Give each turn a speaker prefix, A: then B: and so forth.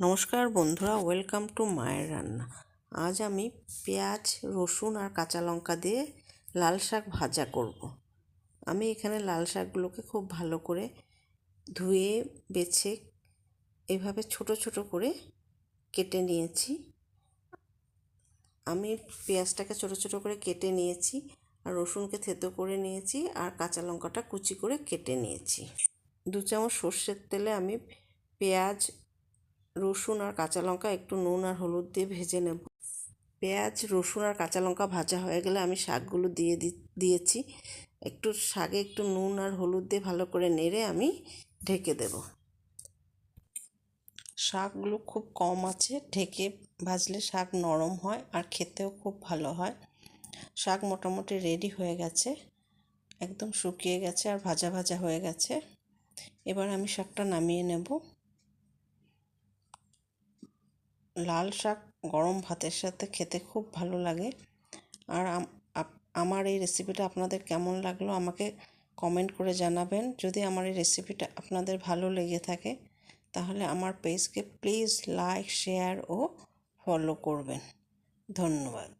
A: নমস্কার বন্ধুরা, welcome to মায়ের রান্না। আজ আমি পেঁয়াজ, রসুন আর কাঁচা লঙ্কা দিয়ে লাল শাক ভাজা করব। আমি এখানে লাল শাকগুলোকে খুব ভালো করে ধুয়ে, বেছে এভাবে ছোট ছোট করে কেটে নিয়েছি। আমি পেঁয়াজটাকে ছোট ছোট করে কেটে নিয়েছি আর রসুনকে থেতো করে নিয়েছি আর কাঁচা লঙ্কাটা কুচি করে কেটে নিয়েছি। দু চামচ সর্ষের তেলে আমি পেঁয়াজ রসুন আর কাঁচা লঙ্কা, একটু নুন আর হলুদ দিয়ে ভেজে নেব। পেঁয়াজ, রসুন আর কাঁচা লঙ্কা ভাজা হয়ে গেলে আমি শাকগুলো দিয়ে দিয়েছি। একটু শাকে একটু নুন আর হলুদ দিয়ে ভালো করে নেড়ে আমি ঢেকে দেব। শাকগুলো খুব কম আছে, ঢেকে ভাজলে শাক নরম হয় আর খেতেও খুব ভালো হয়। শাক মোটামুটি রেডি হয়ে গেছে, একদম শুকিয়ে গেছে আর ভাজা ভাজা হয়ে গেছে। এবার আমি শাকটা নামিয়ে নেব। লাল শাক গরম ভাতের সাথে খেতে খুব ভালো লাগে। আর আমার এই রেসিপিটা আপনাদের কেমন লাগল আমাকে কমেন্ট করে জানাবেন। যদি আমার এই রেসিপিটা আপনাদের ভালো লেগে থাকে, তাহলে আমার পেজকে প্লিজ লাইক শেয়ার ও ফলো করবেন। ধন্যবাদ।